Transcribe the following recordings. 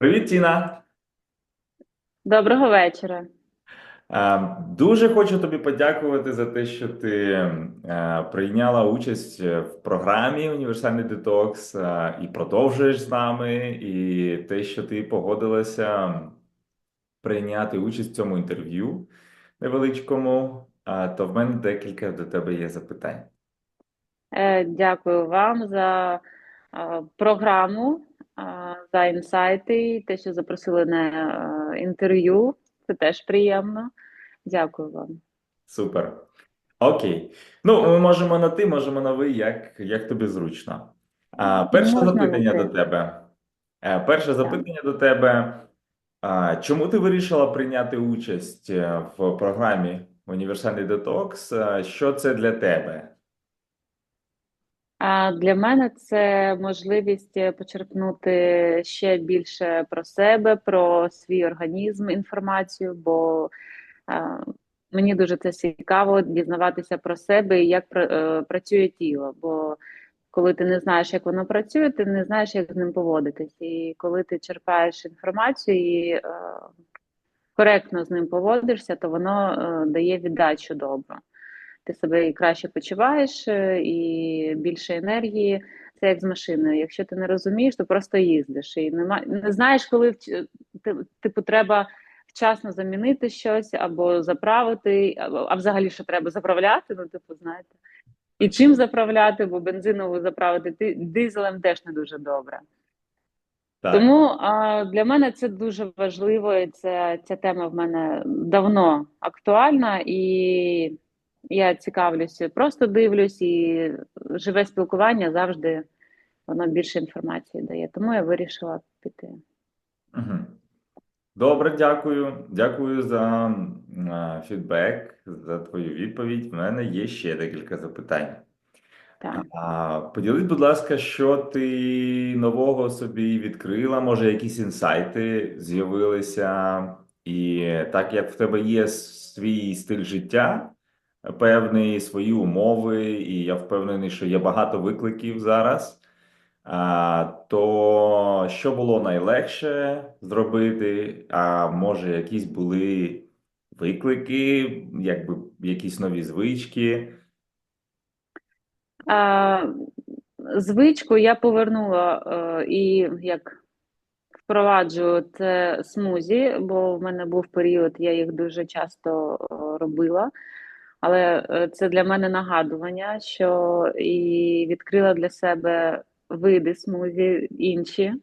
Привіт, Тіна. Доброго вечора. Е, Дуже хочу тобі подякувати за те, що ти е, прийняла участь в програмі Універсальний детокс е, і продовжуєш з нами, і те, що ти погодилася прийняти участь в цьому інтерв'ю невеличкому, Е, то в мене декілька до тебе є запитань. Е, Дякую вам за е, програму, за інсайти, і те, що запросили на е, інтерв'ю. Це теж приємно. Дякую вам. Супер. Окей. Ну, ми можемо на ти, можемо на ви, як, як тобі зручно. А, перше Можна запитання до тебе. Е, Перше Так. запитання до тебе. А, Чому ти вирішила прийняти участь е, в програмі Універсальний детокс? Е, Що це для тебе? А для мене це можливість е, почерпнути ще більше про себе, про свій організм, інформацію, бо мені дуже це цікаво дізнаватися про себе і як е, працює тіло. Бо коли ти не знаєш, як воно працює, ти не знаєш, як з ним поводитись. І коли ти черпаєш інформацію і е, коректно з ним поводишся, то воно дає віддачу добру ти себе і краще почуваєш, е, і більше енергії. Це як з машиною. Якщо ти не розумієш, то просто їздиш і нема, не знаєш, коли типу треба вчасно замінити щось або заправити, або, а взагалі що треба заправляти. Ну, типу, знаєте, і чим заправляти, бо бензинову заправити ти дизелем теж не дуже добре. Так. Тому а, для мене це дуже важливо. і Це ця тема в мене давно актуальна, і я цікавлюся, просто дивлюсь, і живе спілкування завжди воно більше інформації дає. Тому я вирішила піти. Мгм. Добре, дякую. Дякую за фідбек, за твою відповідь. В мене є ще декілька запитань. Так. Поділись, будь ласка, що ти нового собі відкрила? Може, якісь інсайти з'явилися, і так як в тебе є свій стиль життя, певний, свої умови, і я впевнений, що є багато викликів зараз. А, то що було найлегше зробити? А може, якісь були виклики, якби якісь нові звички? А, звичку я повернула е, і як впроваджую це смузі, бо в мене був період, я їх дуже часто е, робила. Але е, це для мене нагадування, що і відкрила для себе види смузі інші.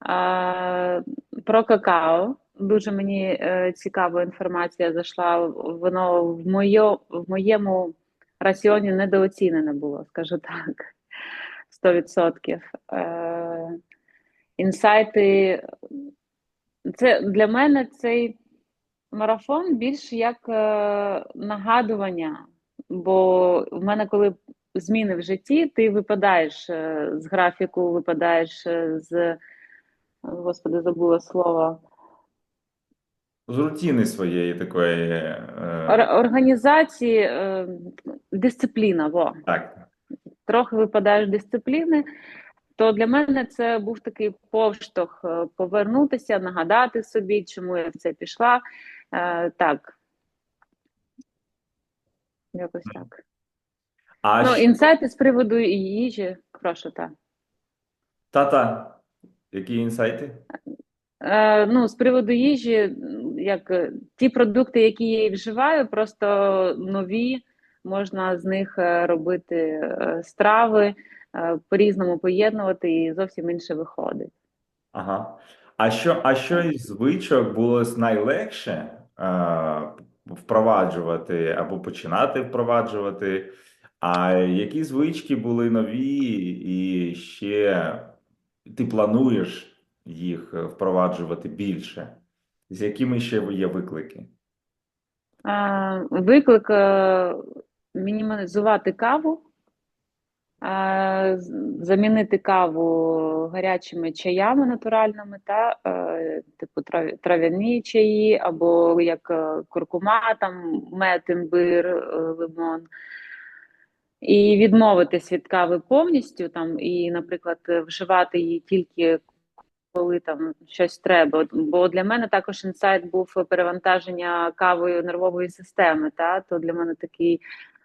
А, про какао. Дуже мені е, цікава інформація зайшла. Воно в моє, в моєму раціоні недооцінене було, скажу так, 100%. Е, інсайти. Це для мене цей марафон більш як е, нагадування. Бо в мене, коли зміни в житті, ти випадаєш е, з графіку, випадаєш е, з, господи, забула слово. З рутини своєї такої. Ор- Е, організації, е, дисципліна, во. так. Трохи випадаєш з дисципліни, то для мене це був такий повштовх е, повернутися, нагадати собі, чому я в це пішла. Е, так, якось так. А Ну, що, інсайти з приводу їжі, прошу, так. тата, які інсайти? Е, ну, з приводу їжі, як е, ті продукти, які я вживаю, просто нові, можна з них робити страви, по-різному поєднувати і зовсім інше виходить. Ага. А що, а що із звичок було найлегше впроваджувати або починати впроваджувати? А які звички були нові, і ще ти плануєш їх е, впроваджувати більше? З якими ще є виклики? Е, виклик е, мінімізувати каву, е, замінити каву гарячими чаями натуральними та е, типу трав'яні чаї, або як е, куркума, там мед, імбир, е, лимон. І відмовитись від кави повністю там, і, наприклад, вживати її тільки коли там щось треба. Бо для мене також інсайт був перевантаження кавою нервової системи. Та то для мене такий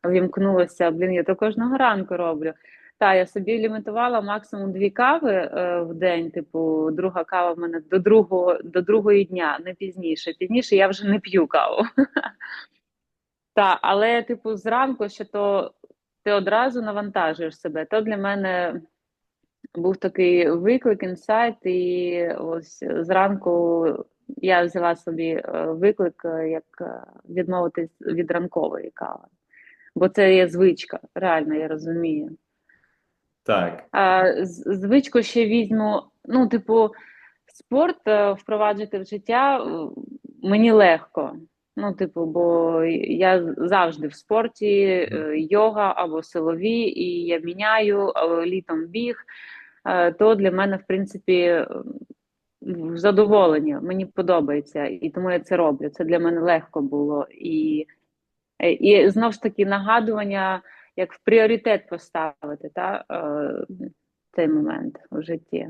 вімкнулося. Блін, я то кожного ранку роблю. Та я собі лімітувала максимум дві кави е, в день. Типу, друга кава в мене до другого до другої дня, не пізніше. Пізніше я вже не п'ю каву. Та, але, типу, зранку, що то ти одразу навантажуєш себе. То для мене був такий виклик, інсайт, і ось зранку я взяла собі е, виклик, е, як е, відмовитись від ранкової кави. Бо це є звичка, реально, я розумію. Так. А, звичку ще візьму. Ну, типу, спорт е, впроваджувати в життя е, мені легко. Ну, типу, бо я завжди в спорті, е, йога або силові, і я міняю літом біг. То для мене, в принципі, задоволення. Мені подобається, і тому я це роблю. Це для мене легко було. І, і знов ж таки нагадування, як в пріоритет поставити та, е, цей момент в житті.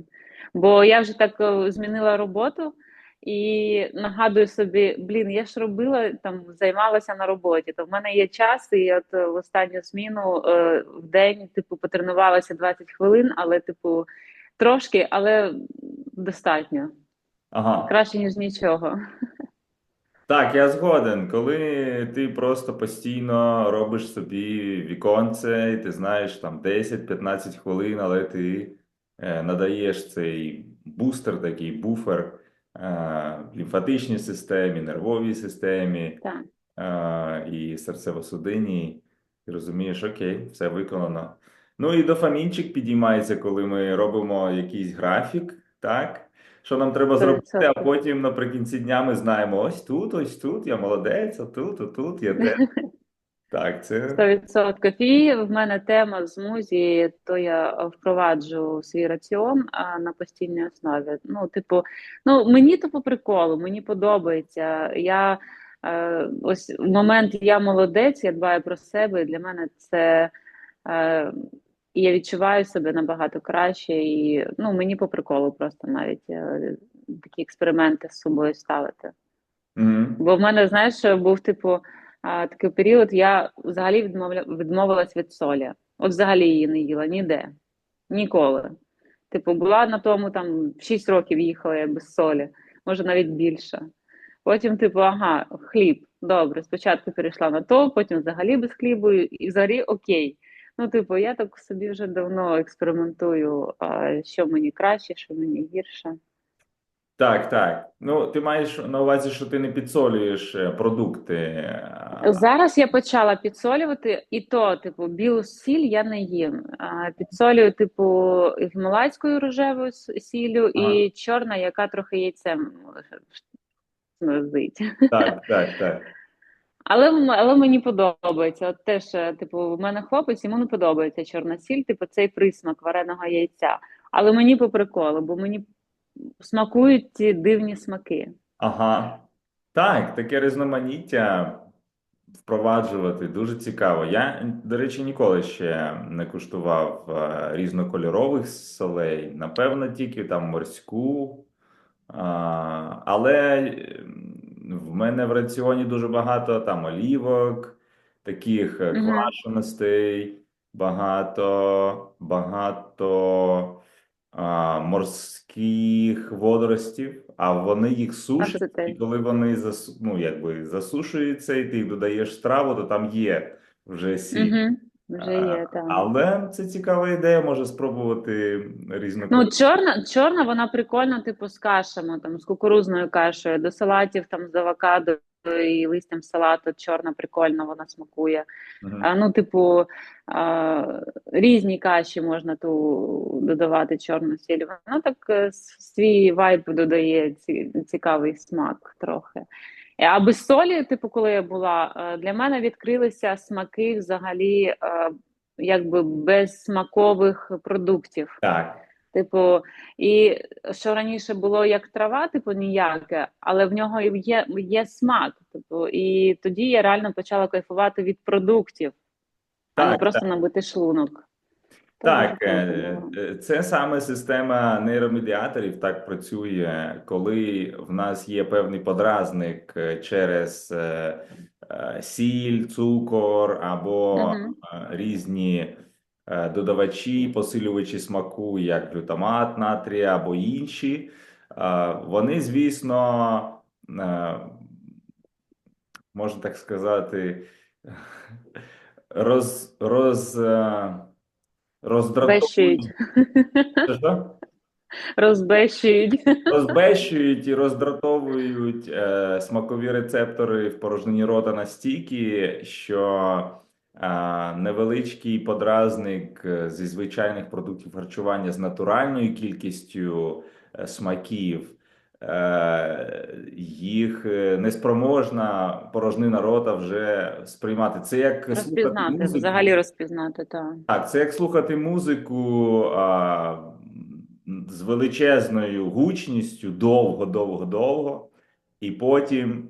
Бо я вже так е, змінила роботу і нагадую собі, блін, я ж робила там, займалася на роботі, то в мене є час, і от е, в останню зміну е, в день, типу, потренувалася 20 хвилин, але, типу, трошки, але достатньо. Ага. Краще, ніж нічого. Так, я згоден. Коли ти просто постійно робиш собі віконце, і ти знаєш там 10-15 хвилин, але ти е, надаєш цей бустер, такий буфер е, лімфатичній системі, нервовій системі Так. е, і серцево-судинній, ти розумієш, окей, все виконано. Ну і дофамінчик підіймається, коли ми робимо якийсь графік, так? Що нам треба зробити, а потім наприкінці дня ми знаємо, ось тут, ось тут, я молодець, а тут, а тут, я де. Так, це 100%. І в мене тема змузі, то я впроваджу свій раціон а, на постійній основі. Ну, типу, ну мені то по приколу, мені подобається. Я е, ось в момент я молодець, я дбаю про себе. І для мене це е, і я відчуваю себе набагато краще, і ну мені по приколу просто навіть е, такі експерименти з собою ставити. Мгм. Бо в мене, знаєш, був типу а, такий період, я взагалі відмовля... відмовилась від солі. От взагалі її не їла ніде. Ніколи. Типу, була на тому там 6 років їхала я без солі, може навіть більше. Потім, типу, ага, хліб. Добре, спочатку перейшла на то, потім взагалі без хлібу, і взагалі окей. Ну, типу, я так собі вже давно експериментую, а, що мені краще, що мені гірше. Так, так. Ну, ти маєш на увазі, що ти не підсолюєш е, продукти. Зараз я почала підсолювати, і то, типу, білу сіль я не їм. А, підсолюю, типу, гімалайською рожевою сіллю і чорна, яка трохи яйцем смердить. Так, так, так. Але, але мені подобається. От теж, е, типу, в мене хлопець, йому не подобається чорна сіль, типу, цей присмак вареного яйця. Але мені по приколу, бо мені смакують ці дивні смаки. Ага. Так, таке різноманіття впроваджувати дуже цікаво. Я, до речі, ніколи ще не куштував е, різнокольорових солей. Напевно, тільки там морську. А, але в мене в раціоні дуже багато там олівок, таких е, Мгм. квашеностей, багато, багато а, морських водоростів, а вони їх сушать, і коли вони засу, ну, якби засушуються, і ти їх додаєш в страву, то там є вже сіль. Угу. Вже є, А, так. Але це цікава ідея, може спробувати різну Ну, чорна, чорна, вона прикольна, типу, з кашами, там, з кукурузною кашею, до салатів, там, з авокадо і листям салату, чорна прикольна, вона смакує. Мгм. А, ну, типу, а, різні каші можна ту додавати чорну сіль. Вона так е, свій вайб додає, цікавий смак трохи. Е, А без солі, типу, коли я була, е, для мене відкрилися смаки взагалі, е, якби без смакових продуктів. Так. Типу, і що раніше було як трава, типу ніяке, але в нього є, є смак. Типу, і тоді я реально почала кайфувати від продуктів, а не Так, просто набити шлунок. Так, е, е, це саме система нейромедіаторів так працює, коли в нас є певний подразник е, через сіль, цукор або Мгм. е, різні додавачі, посилювачі смаку, як глютамат натрія або інші. Вони, звісно, можна так сказати, роз, роз, роздратовують. Розбещують. Розбещують і роздратовують е, смакові рецептори в порожнині рота настільки, що е, невеличкий подразник е, зі звичайних продуктів харчування з натуральною кількістю е, смаків. Е, Їх е, неспроможна порожнина рота вже сприймати. Це як слухати Розпізнати, музику. взагалі розпізнати, так. Так, це як слухати музику а, з величезною гучністю довго, довго, довго, і потім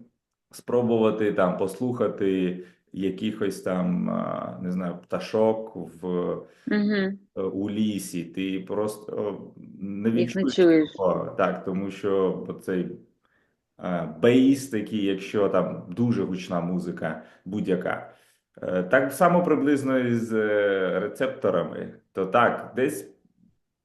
спробувати там послухати якихось там, не знаю, пташок в, Угу. у лісі. Ти просто не відчуєш чуєш. цього. Так, тому що цей бейс такий, якщо там дуже гучна музика, будь-яка. Е, Так само приблизно і з е, рецепторами. То так, десь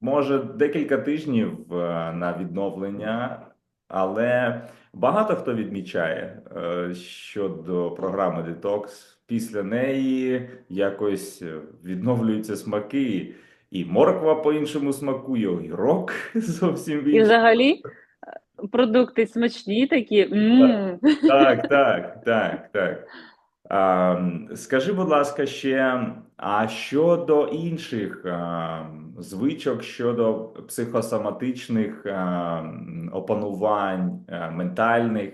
може декілька тижнів е, на відновлення, але багато хто відмічає е, щодо програми Detox. Після неї якось відновлюються смаки, і морква по-іншому смакує, огірок зовсім в І взагалі е, продукти смачні такі. Так, так, так, так. Скажи, будь ласка, ще, а щодо інших звичок, щодо психосоматичних а, опанувань, а, ментальних,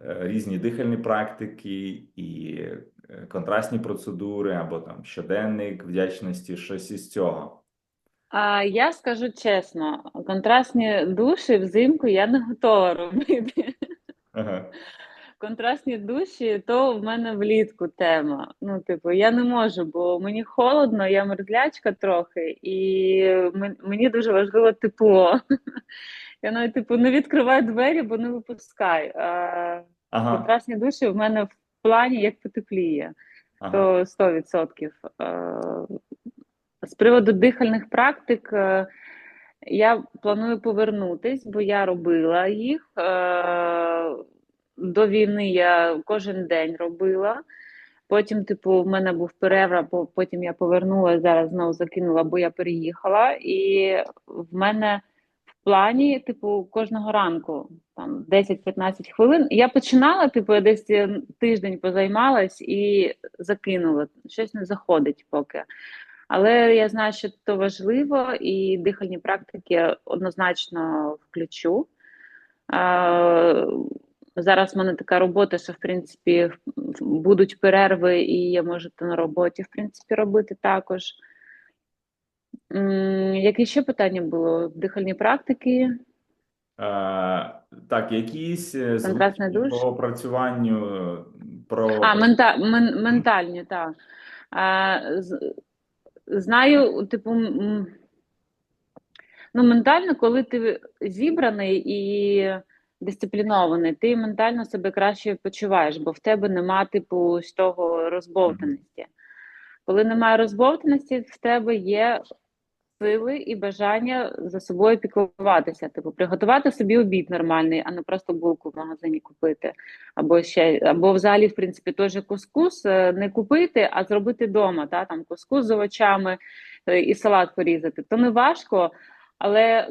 е, різні дихальні практики і е, контрастні процедури, або там щоденник вдячності, щось із цього. А я скажу чесно, контрастні душі взимку я не готова робити. Ага. Контрастні душі, то в мене влітку тема. Ну, типу, я не можу, бо мені холодно, я мерзлячка трохи, і мені дуже важливо тепло. Я навіть типу не відкриваю двері, бо не випускаю. А Ага, контрастні душі в мене в плані як потепліє, ага. то 100%. Е, З приводу дихальних практик е, я планую повернутись, бо я робила їх. До війни я кожен день робила. Потім, типу, в мене був перерва, потім я повернулася, зараз знову закинула, бо я переїхала. І в мене в плані, типу, кожного ранку там 10-15 хвилин. Я починала, типу, я десь е, тиждень позаймалась і закинула. Щось не заходить поки. Але я знаю, що це важливо, і дихальні практики однозначно включу. А, Зараз в мене така робота, що в принципі будуть перерви, і я можу це на роботі в принципі робити також. Які ще питання було? Дихальні практики? Е, так, якісь е, звички душ? по опрацюванню е, про А, мента, мен, ментальні, так. А, з- знаю, типу, ну, ментально, коли ти зібраний і дисциплінований, ти ментально себе краще почуваєш, бо в тебе нема, типу, з того розбовтаності. Коли немає розбовтаності, в тебе є сили і бажання за собою піклуватися, типу, приготувати собі обід нормальний, а не просто булку в магазині купити. Або ще, або взагалі, в принципі, же кускус е, не купити, а зробити вдома. Та? Там кускус з овочами е, і салат порізати. То не важко, але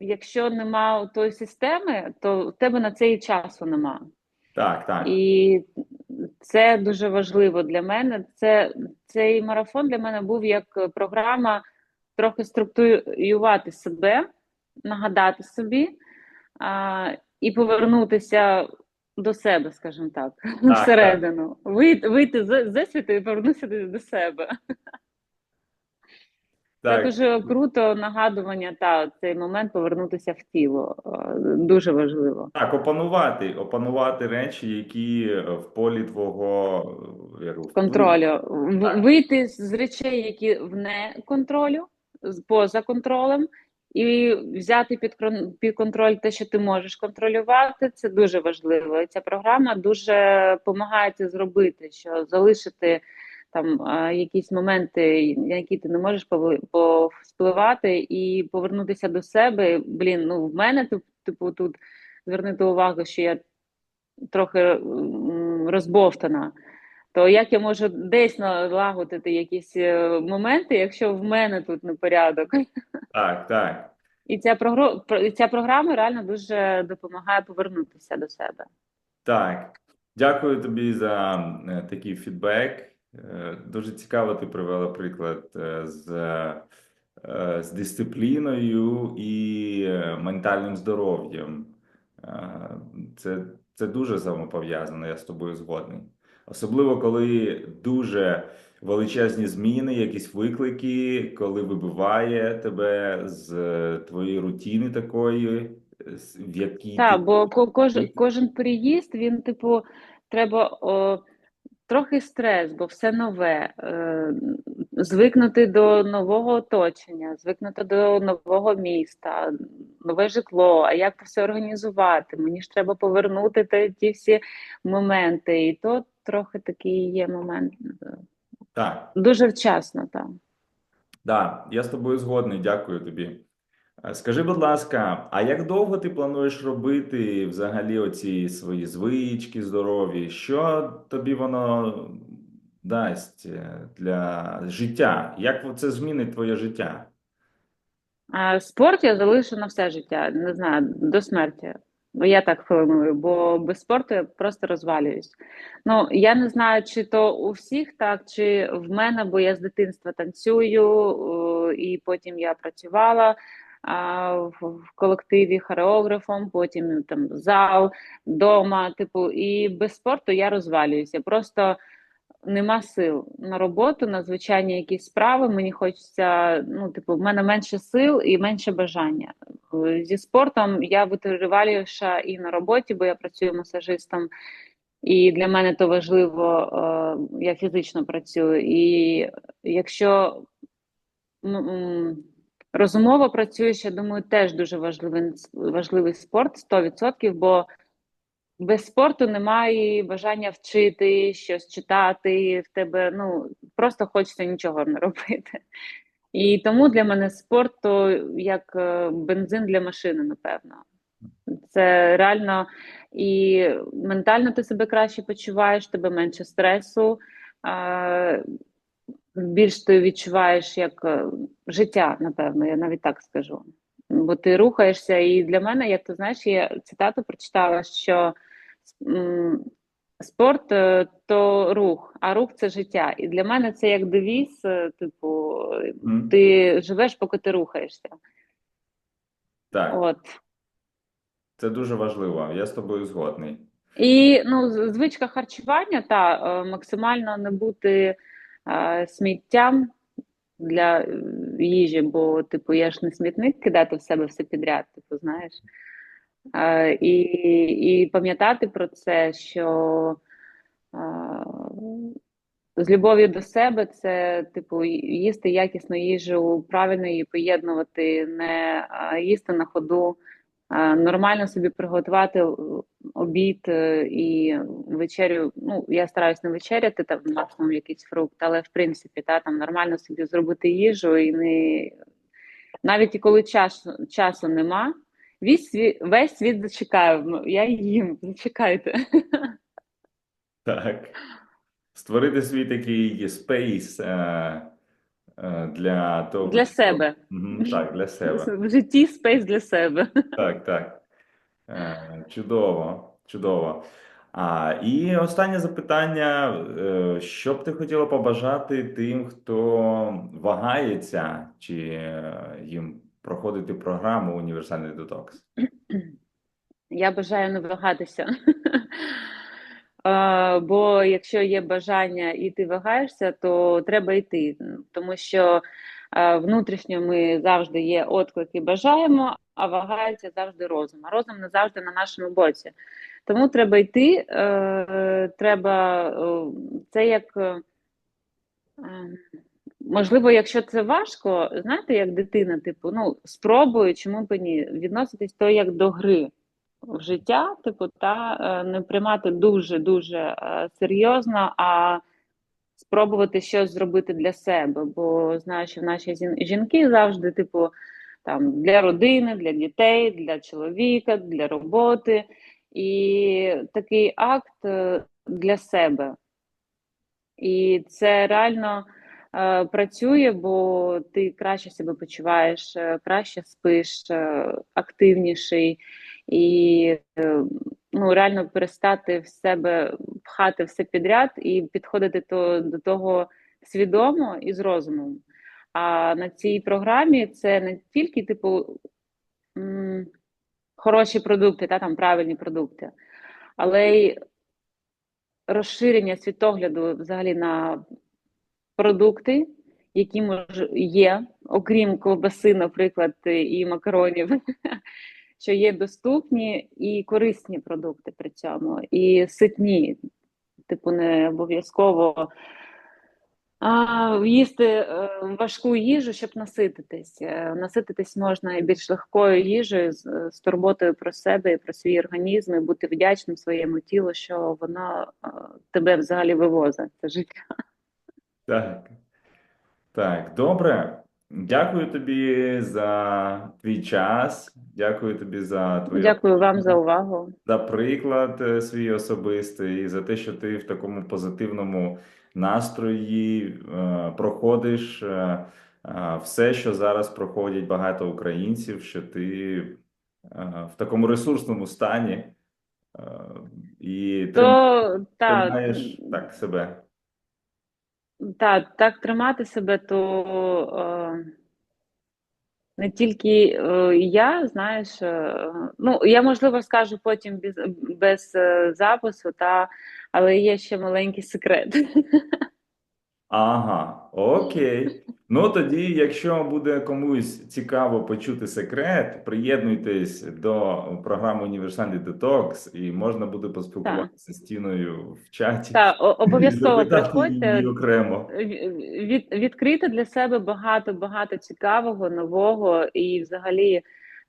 якщо нема тої системи, то в тебе на це і часу нема. так, так. І це дуже важливо для мене. Це, цей марафон для мене був як програма трохи структурювати себе, нагадати собі а, і повернутися до себе, скажімо так, так. всередину. Вийти, вийти з засвіту і повернутися до себе. Це дуже круто нагадування, та цей момент повернутися в тіло. Е, Дуже важливо. Так, опанувати, опанувати речі, які е, в полі твого е, як. Контролю. Так. Вийти з речей, які вне контролю, поза контролем, і взяти під, під контроль те, що ти можеш контролювати, це дуже важливо. І ця програма дуже допомагає це зробити, що залишити там якісь моменти, на які ти не можеш повпливати, і повернутися до себе. Блін, ну в мене тип- типу тут звернути увагу, що я трохи розбовтана. То як я можу десь налагодити якісь е, моменти, якщо в мене тут непорядок? Так, так. І ця прогро... про- ця програма реально дуже допомагає повернутися до себе. Так, дякую тобі за е, такий фідбек. Е, Дуже цікаво, ти привела приклад е, з, е, з дисципліною і ментальним здоров'ям. Це, це дуже взаємопов'язано, я з тобою згодний. Особливо, коли дуже величезні зміни, якісь виклики, коли вибиває тебе з твоєї рутини такої, в якій Так, ти бо ко- кожен, кожен переїзд, він, типу, треба о, трохи стрес, бо все нове. Е, звикнути до нового оточення, звикнути до нового міста, нове житло. А як це все організувати? Мені ж треба повернути те- ті всі моменти. І то трохи такий є момент. Так, Дуже вчасно, так. да, я з тобою згодний, дякую тобі. Е, Скажи, будь ласка, а як довго ти плануєш робити взагалі оці свої звички здорові? Що тобі воно дасть е, для життя? Як це змінить твоє життя? А спорт я залишу на все життя, не знаю, до смерті. Бо я так планую, бо без спорту я просто розвалююсь. Ну, я не знаю, чи то у всіх так, чи в мене, бо я з дитинства танцюю, і потім я працювала в колективі хореографом, потім там зал, дома, типу, і без спорту я розвалююся. Просто нема сил на роботу, на звичайні якісь справи. Мені хочеться, ну, типу, в мене менше сил і менше бажання. Зі спортом я витриваліша і на роботі, бо я працюю масажистом. І для мене то важливо, е, я фізично працюю. І якщо м, розумово працюєш, я думаю, теж дуже важливий, важливий спорт 100%, бо без спорту немає бажання вчити, щось читати, в тебе ну просто хочеться нічого не робити. І тому для мене спорт то як е, бензин для машини, напевно. Це реально і ментально ти себе краще почуваєш, тебе менше стресу, більш ти відчуваєш як е, життя, напевно, я навіть так скажу. Бо ти рухаєшся, і для мене, як ти знаєш, я цитату прочитала, що спорт е, то рух, а рух це життя. І для мене це як девіз, е, типу, ти живеш, поки ти рухаєшся. Так, От. це дуже важливо. Я з тобою згодний. І ну, звичка харчування та максимально не бути сміттям для е, їжі, бо, типу, я ж не смітник кидати в себе все підряд, типу, знаєш. І, і пам'ятати про це, що з любов'ю до себе це, типу, їсти якісну їжу, правильно її поєднувати, не їсти на ходу. Е, Нормально собі приготувати е, обід е, і вечерю. Ну, я стараюсь не вечеряти, там максимум якийсь фрукт, але в принципі, та, там нормально собі зробити їжу і не навіть коли часу, часу нема, весь світ, весь світ зачекає. Ну, Я їм, зачекайте. Так. Створити свій такий спейс для того, Для себе. Так, для себе. В житті спейс для себе. Так, так. Е, Чудово, чудово. А, і останнє запитання. Е, Що б ти хотіла побажати тим, хто вагається, чи е, їм проходити програму Універсальний детокс? Я бажаю не вагатися. Бо якщо є бажання і ти вагаєшся, то треба йти. Тому що Внутрішньо ми завжди є отклики, бажаємо, а вагається завжди розум. А розум не завжди на нашому боці. Тому треба йти, е, треба це як. е, Ем, Можливо, якщо це важко, знаєте, як дитина, типу, ну, спробую, чому б ні, відноситись то як до гри в життя, типу, та е, не приймати дуже-дуже е, серйозно, а спробувати щось зробити для себе. Бо знаю, що наші жінки завжди, типу, там для родини, для дітей, для чоловіка, для роботи. І такий акт е, для себе. І це реально е, працює, бо ти краще себе почуваєш, краще спиш, активніший, і е, ну, реально перестати в себе пхати все підряд і підходити то, до того свідомо і з розумом. А на цій програмі це не тільки, типу, м, хороші продукти, та, там правильні продукти, але й розширення світогляду взагалі на продукти, які може є, окрім ковбаси, наприклад, і макаронів, що є доступні і корисні продукти при цьому, і ситні, типу, не обов'язково. А, їсти е, важку їжу, щоб насититись. Е, Насититись можна і більш легкою їжею з, з турботою про себе і про свій організм, і бути вдячним своєму тілу, що воно е, тебе взагалі вивозить це життя. Так. Так, добре. Дякую тобі за твій час. Дякую тобі за твою Дякую вам за увагу. за приклад е, свій особистий, і за те, що ти в такому позитивному настрої е, проходиш е, все, що зараз проходять багато українців, що ти в такому ресурсному стані і То та, так себе. Та, так тримати себе, то е, не тільки е, я, знаєш, е, ну я можливо скажу потім без, без е, запису, та, але є ще маленький секрет. Ага, окей. Ну тоді, якщо буде комусь цікаво почути секрет, приєднуйтесь до програми Універсальний Детокс, і можна буде поспілкуватися з Тіною в чаті. Та, о- обов'язково приходьте. окремо. від, відкрити для себе багато багато цікавого, нового і взагалі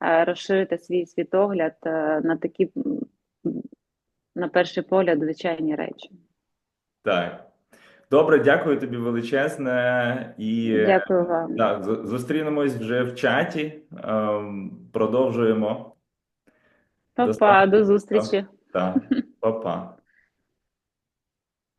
е, розширити свій світогляд е, на такі, на перший погляд, звичайні речі. Так. Добре, дякую тобі величезне. І Дякую вам. так, зустрінемось вже в чаті. Ем, Продовжуємо. Па-па, до зустрічі. Так, па-па.